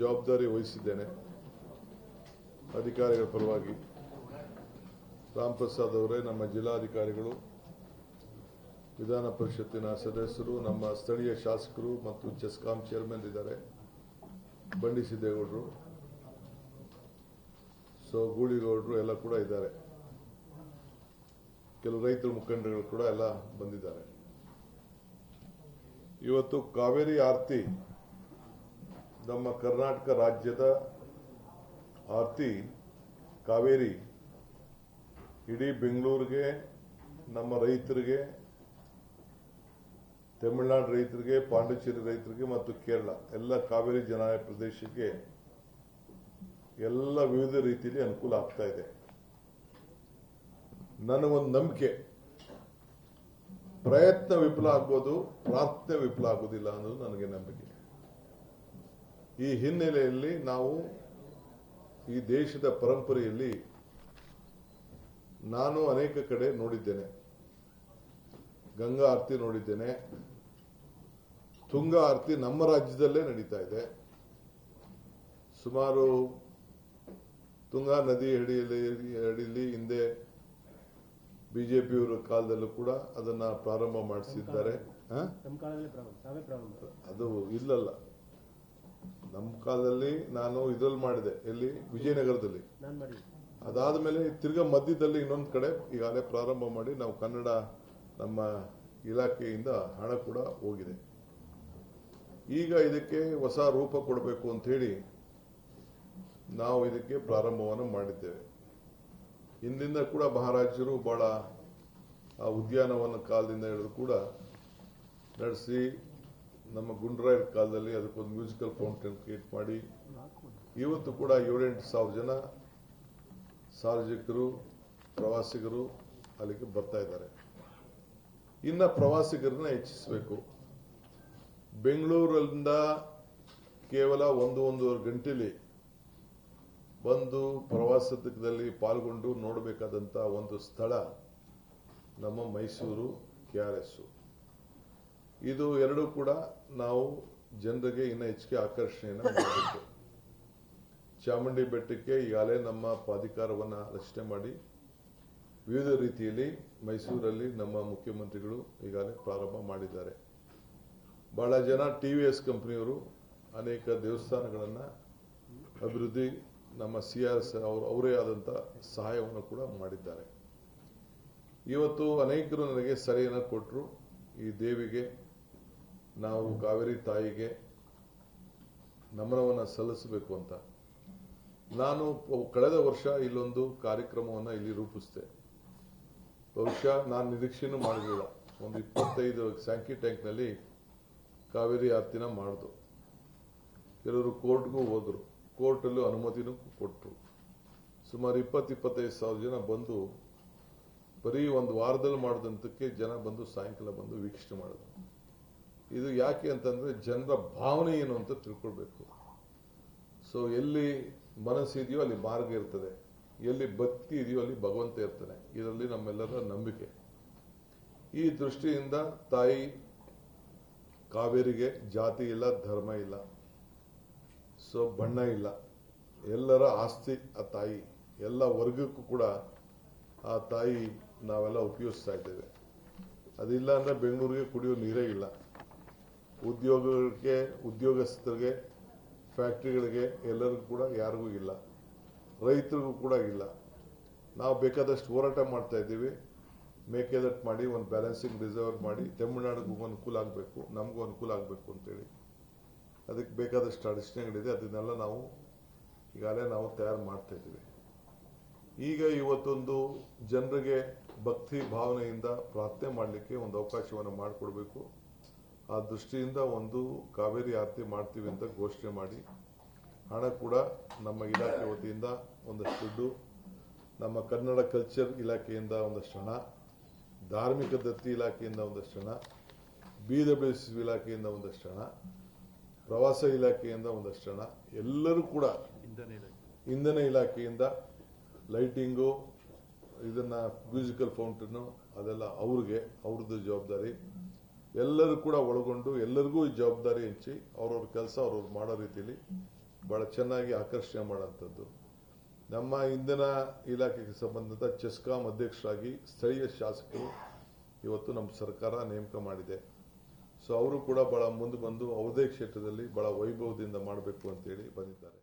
ಜವಾಬ್ದಾರಿ ವಹಿಸಿದ್ದೇನೆ. ಅಧಿಕಾರಿಗಳ ಪರವಾಗಿ ರಾಮ್ ಪ್ರಸಾದ್ ಅವರೇ ನಮ್ಮ ಜಿಲ್ಲಾಧಿಕಾರಿಗಳು, ವಿಧಾನ ಪರಿಷತ್ತಿನ ಸದಸ್ಯರು, ನಮ್ಮ ಸ್ಥಳೀಯ ಶಾಸಕರು ಮತ್ತು ಚೆಸ್ಕಾಂ ಚೇರ್ಮನ್ ಇದ್ದಾರೆ. ಬಂಡಿ ಸಿದ್ದೇಗೌಡರು, ಸೊ ಗೂಳಿಗೌಡರು ಎಲ್ಲ ಕೂಡ ಇದ್ದಾರೆ. ಕೆಲವು ರೈತರ ಮುಖಂಡರುಗಳು ಕೂಡ ಎಲ್ಲ ಬಂದಿದ್ದಾರೆ. ಇವತ್ತು ಕಾವೇರಿ ಆರ್ತಿ ನಮ್ಮ ಕರ್ನಾಟಕ ರಾಜ್ಯದ ಆರ್ತಿ ಕಾವೇರಿ ಇಡೀ ಬೆಂಗಳೂರಿಗೆ, ನಮ್ಮ ರೈತರಿಗೆ, ತಮಿಳುನಾಡು ರೈತರಿಗೆ, ಪಾಂಡಿಚೇರಿ ರೈತರಿಗೆ ಮತ್ತು ಕೇರಳ, ಎಲ್ಲ ಕಾವೇರಿ ಜನಾಯ ಪ್ರದೇಶಕ್ಕೆ ಎಲ್ಲ ವಿವಿಧ ರೀತಿಯಲ್ಲಿ ಅನುಕೂಲ ಆಗ್ತಾ ಇದೆ. ನನಗೊಂದು ನಂಬಿಕೆ. ಪ್ರಯತ್ನ ವಿಫಲ ಆಗೋದು, ಪ್ರಾರ್ಥನೆ ವಿಫಲ ಆಗೋದಿಲ್ಲ ಅನ್ನೋದು ನನಗೆ ನಂಬಿಕೆ. ಈ ಹಿನ್ನೆಲೆಯಲ್ಲಿ ನಾವು ಈ ದೇಶದ ಪರಂಪರೆಯಲ್ಲಿ ನಾನು ಅನೇಕ ಕಡೆ ನೋಡಿದ್ದೇನೆ. ಗಂಗಾ ಆರತಿ ನೋಡಿದ್ದೇನೆ. ತುಂಗಾ ಆರತಿ ನಮ್ಮ ರಾಜ್ಯದಲ್ಲೇ ನಡೀತಾ ಇದೆ. ಸುಮಾರು ತುಂಗಾ ನದಿ ಅಡಿಯಲ್ಲಿ ಅಡಿಯಲ್ಲಿ ಹಿಂದೆ ಬಿಜೆಪಿಯವರ ಕಾಲದಲ್ಲೂ ಕೂಡ ಅದನ್ನ ಪ್ರಾರಂಭ ಮಾಡಿಸಿದ್ದಾರೆ. ಅದು ಇಲ್ಲಲ್ಲ. ನಮ್ಮ ಕಾಲದಲ್ಲಿ ನಾನು ಇದ್ರಲ್ಲಿ ಮಾಡಿದೆ ಎಲ್ಲಿ? ವಿಜಯನಗರದಲ್ಲಿ. ಅದಾದ ಮೇಲೆ ಅದಾದ್ಮೇಲೆ ತಿರ್ಗಾ ಮಧ್ಯದಲ್ಲಿ ಇನ್ನೊಂದು ಕಡೆ ಈಗಾಗಲೇ ಪ್ರಾರಂಭ ಮಾಡಿ ನಾವು ಕನ್ನಡ ನಮ್ಮ ಇಲಾಖೆಯಿಂದ ಹಣ ಕೂಡ ಹೋಗಿದೆ. ಈಗ ಇದಕ್ಕೆ ಹೊಸ ರೂಪ ಕೊಡಬೇಕು ಅಂತ ಹೇಳಿ ನಾವು ಇದಕ್ಕೆ ಪ್ರಾರಂಭವನ್ನು ಮಾಡಿದ್ದೇವೆ. ಹಿಂದಿಂದ ಕೂಡ ಮಹಾರಾಜರು ಬಹಳ ಆ ಉದ್ಯಾನವನ ಕಾಲದಿಂದ ಹಿಡಿದು ಕೂಡ ನಡೆಸಿ ನಮ್ಮ ಗುಂಡ್ರಾಯರ್ ಕಾಲದಲ್ಲಿ ಅದಕ್ಕೊಂದು ಮ್ಯೂಸಿಕಲ್ ಫೌಂಟೇನ್ ಕ್ರಿಯೇಟ್ ಮಾಡಿ. ಇವತ್ತು ಕೂಡ ಏಳೆಂಟು ಸಾವಿರ ಜನ ಸಾರ್ವಜನಿಕರು, ಪ್ರವಾಸಿಗರು ಅಲ್ಲಿಗೆ ಬರ್ತಾ ಇದ್ದಾರೆ. ಇನ್ನ ಪ್ರವಾಸಿಗರನ್ನ ಹೆಚ್ಚಿಸಬೇಕು. ಬೆಂಗಳೂರಿಂದ ಕೇವಲ ಒಂದು, ಒಂದೂವರೆ ಗಂಟೆಲಿ ಬಂದು ಪ್ರವಾಸದಲ್ಲಿ ಪಾಲ್ಗೊಂಡು ನೋಡಬೇಕಾದಂಥ ಒಂದು ಸ್ಥಳ ನಮ್ಮ ಮೈಸೂರು, ಕೆ ಆರ್ ಎಸ್. ಇದು ಎರಡೂ ಕೂಡ ನಾವು ಜನರಿಗೆ ಇನ್ನ ಹೆಚ್ಚಿಗೆ ಆಕರ್ಷಣೆಯನ್ನು ಮಾಡಬೇಕು. ಚಾಮುಂಡಿ ಬೆಟ್ಟಕ್ಕೆ ಈಗಾಗಲೇ ನಮ್ಮ ಪ್ರಾಧಿಕಾರವನ್ನು ರಚನೆ ಮಾಡಿ ವಿವಿಧ ರೀತಿಯಲ್ಲಿ ಮೈಸೂರಲ್ಲಿ ನಮ್ಮ ಮುಖ್ಯಮಂತ್ರಿಗಳು ಈಗಾಗಲೇ ಪ್ರಾರಂಭ ಮಾಡಿದ್ದಾರೆ. ಬಹಳ ಜನ ಟಿ ವಿ ಎಸ್ ಕಂಪ್ನಿಯವರು ಅನೇಕ ದೇವಸ್ಥಾನಗಳನ್ನು ಅಭಿವೃದ್ಧಿ ನಮ್ಮ ಸಿ ಆರ್ ಎಸ್ ಅವರು, ಅವರೇ ಆದಂಥ ಸಹಾಯವನ್ನು ಕೂಡ ಮಾಡಿದ್ದಾರೆ. ಇವತ್ತು ಅನೇಕರು ನನಗೆ ಸಲಹೆಯನ್ನು ಕೊಟ್ಟರು ಈ ದೇವಿಗೆ ನಾವು ಕಾವೇರಿ ತಾಯಿಗೆ ನಮನವನ್ನು ಸಲ್ಲಿಸಬೇಕು ಅಂತ. ನಾನು ಕಳೆದ ವರ್ಷ ಇಲ್ಲೊಂದು ಕಾರ್ಯಕ್ರಮವನ್ನು ಇಲ್ಲಿ ರೂಪಿಸಿದೆ. ಬಹುಶಃ ನಾನು ನಿರೀಕ್ಷೆನೂ ಮಾಡಲಿಲ್ಲ ಒಂದು ಇಪ್ಪತ್ತೈದು ಸ್ಯಾಂಕಿ ಟ್ಯಾಂಕ್ನಲ್ಲಿ ಕಾವೇರಿ ಆರ್ತಿನ ಮಾಡಿದ್ರು ಕೆಲವರು ಕೋರ್ಟ್ಗೂ ಹೋದರು. ಕೋರ್ಟಲ್ಲೂ ಅನುಮತಿನೂ ಕೊಟ್ಟರು ಸುಮಾರು ಇಪ್ಪತ್ತು ಇಪ್ಪತ್ತೈದು ಸಾವಿರ ಜನ ಬಂದು ಬರೀ ಒಂದು ವಾರದಲ್ಲಿ ಮಾಡಿದಂತಕ್ಕೆ ಜನ ಬಂದು ಸಾಯಂಕಾಲ ಬಂದು ವೀಕ್ಷಣೆ ಮಾಡಿದ್ರು. ಇದು ಯಾಕೆ ಅಂತಂದ್ರೆ ಜನರ ಭಾವನೆ ಏನು ಅಂತ ತಿಳ್ಕೊಳ್ಬೇಕು. ಸೊ ಎಲ್ಲಿ ಮನಸ್ಸಿದೆಯೋ ಅಲ್ಲಿ ಮಾರ್ಗ ಇರ್ತದೆ. ಎಲ್ಲಿ ಭಕ್ತಿ ಇದೆಯೋ ಅಲ್ಲಿ ಭಗವಂತ ಇರ್ತಾನೆ. ಇದರಲ್ಲಿ ನಮ್ಮೆಲ್ಲರ ನಂಬಿಕೆ. ಈ ದೃಷ್ಟಿಯಿಂದ ತಾಯಿ ಕಾವೇರಿಗೆ ಜಾತಿ ಇಲ್ಲ, ಧರ್ಮ ಇಲ್ಲ. ಸೊ ಬಣ್ಣ ಇಲ್ಲ. ಎಲ್ಲರ ಆಸ್ತಿ ಆ ತಾಯಿ. ಎಲ್ಲ ವರ್ಗಕ್ಕೂ ಕೂಡ ಆ ತಾಯಿ ನಾವೆಲ್ಲ ಉಪಯೋಗಿಸ್ತಾ ಇದ್ದೇವೆ. ಅದಿಲ್ಲ ಅಂದ್ರೆ ಬೆಂಗಳೂರಿಗೆ ಕುಡಿಯೋ ನೀರೇ ಇಲ್ಲ. ಉದ್ಯೋಗಕ್ಕೆ ಉದ್ಯೋಗಸ್ಥರಿಗೆ, ಫ್ಯಾಕ್ಟ್ರಿಗಳಿಗೆ ಎಲ್ಲರಿಗೂ ಕೂಡ ಯಾರಿಗೂ ಇಲ್ಲ. ರೈತರಿಗೂ ಕೂಡ ಇಲ್ಲ. ನಾವು ಬೇಕಾದಷ್ಟು ಹೋರಾಟ ಮಾಡ್ತಾ ಇದ್ದೀವಿ. ಮೇಕೆದಟ್ ಮಾಡಿ, ಒಂದು ಬ್ಯಾಲೆನ್ಸಿಂಗ್ ರಿಸರ್ವ್ ಮಾಡಿ, ತಮಿಳುನಾಡಿಗೂ ಅನುಕೂಲ ಆಗಬೇಕು, ನಮಗೂ ಅನುಕೂಲ ಆಗಬೇಕು ಅಂತೇಳಿ. ಅದಕ್ಕೆ ಬೇಕಾದಷ್ಟು ಅಡಚಣೆಗಳಿದೆ ಅದನ್ನೆಲ್ಲ ನಾವು ಈಗಾಗಲೇ ನಾವು ತಯಾರು ಮಾಡ್ತಾ ಇದ್ದೀವಿ. ಈಗ ಇವತ್ತೊಂದು ಜನರಿಗೆ ಭಕ್ತಿ ಭಾವನೆಯಿಂದ ಪ್ರಾರ್ಥನೆ ಮಾಡಲಿಕ್ಕೆ ಒಂದು ಅವಕಾಶವನ್ನು ಮಾಡಿಕೊಡ್ಬೇಕು. ಆ ದೃಷ್ಟಿಯಿಂದ ಒಂದು ಕಾವೇರಿ ಆರತಿ ಮಾಡ್ತೀವಿ ಅಂತ ಘೋಷಣೆ ಮಾಡಿ, ಹಣ ಕೂಡ ನಮ್ಮ ಇಲಾಖೆ ವತಿಯಿಂದ ಒಂದಷ್ಟು ದುಡ್ಡು, ನಮ್ಮ ಕನ್ನಡ ಕಲ್ಚರ್ ಇಲಾಖೆಯಿಂದ ಒಂದಷ್ಟು ಹಣ, ಧಾರ್ಮಿಕ ದತ್ತಿ ಇಲಾಖೆಯಿಂದ ಒಂದಷ್ಟು ಹಣ ಬಿ ಡಬ್ಲ್ಯೂ ಇಲಾಖೆಯಿಂದ ಒಂದಷ್ಟು ಹಣ, ಪ್ರವಾಸ ಇಲಾಖೆಯಿಂದ ಒಂದಷ್ಟು ಹಣ, ಎಲ್ಲರೂ ಕೂಡ ಇಂಧನ ಇಲಾಖೆಯಿಂದ ಲೈಟಿಂಗು, ಇದನ್ನ ಮ್ಯೂಸಿಕಲ್ ಫೌಂಟನ್ನು ಅದೆಲ್ಲ ಅವ್ರಿಗೆ, ಅವ್ರದ್ದು ಜವಾಬ್ದಾರಿ. ಎಲ್ಲರೂ ಕೂಡ ಒಳಗೊಂಡು ಎಲ್ಲರಿಗೂ ಈ ಜವಾಬ್ದಾರಿ ಹಂಚಿ ಅವ್ರವ್ರ ಕೆಲಸ ಅವ್ರವ್ರು ಮಾಡೋ ರೀತಿಯಲ್ಲಿ ಭಾಳ ಚೆನ್ನಾಗಿ ಆಕರ್ಷಣೆ ಮಾಡೋಂಥದ್ದು ನಮ್ಮ ಇಂಧನ ಇಲಾಖೆಗೆ ಸಂಬಂಧಿತ ಚೆಸ್ಕಾಂ ಅಧ್ಯಕ್ಷರಾಗಿ ಸ್ಥಳೀಯ ಶಾಸಕರು ಇವತ್ತು ನಮ್ಮ ಸರ್ಕಾರ ನೇಮಕ ಮಾಡಿದೆ. ಸೊ ಅವರು ಕೂಡ ಭಾಳ ಮುಂದೆ ಬಂದು ಅವರದೇ ಕ್ಷೇತ್ರದಲ್ಲಿ ಭಾಳ ವೈಭವದಿಂದ ಮಾಡಬೇಕು ಅಂತೇಳಿ ಬಂದಿದ್ದಾರೆ.